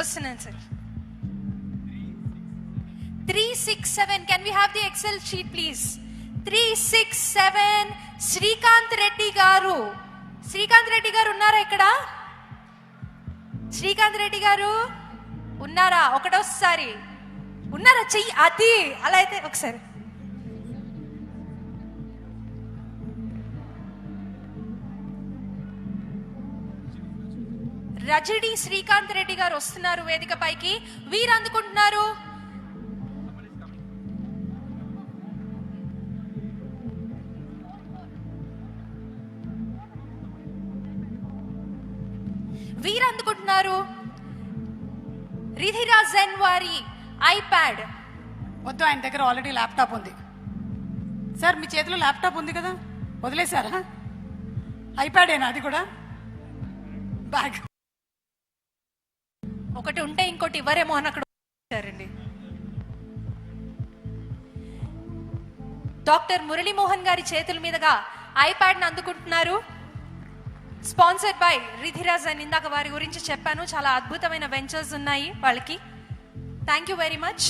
వస్తున్నాను sir three six seven can we have the Excel sheet please three six seven Srikanth Reddy గారు. శ్రీకాంత్ రెడ్డి గారు ఉన్నారా ఇక్కడ? శ్రీకాంత్ రెడ్డి గారు ఉన్నారా? ఒకటోసారి. ఉన్నారా? చెయ్యి అది. అలా అయితే ఒకసారి. రజడి శ్రీకాంత్ రెడ్డి గారు వస్తున్నారు వేదిక పైకి. వీరు అందుకుంటున్నారు. వీరు అందుకుంటున్నారు. రిధిరా జెన్ వారి ఐప్యాడ్. వద్దు ఆయన దగ్గర ఆల్రెడీ ల్యాప్టాప్ ఉంది. సార్ మీ చేతిలో ల్యాప్టాప్ ఉంది కదా? వదిలేశారా? ఐప్యాడేనా అది కూడా? బ్యాగ్. ఒకటి ఉంటే ఇంకోటి ఇవ్వరేమో అని అక్కడ ఉంచారండి డాక్టర్ మురళీమోహన్ గారి చేతుల మీదుగా ఐప్యాడ్ని అందుకుంటున్నారు. స్పాన్సర్డ్ బై రిధిరాజ్ అని ఇందాక వారి గురించి చెప్పాను. చాలా అద్భుతమైన వెంచర్స్ ఉన్నాయి వాళ్ళకి. Thank you very much.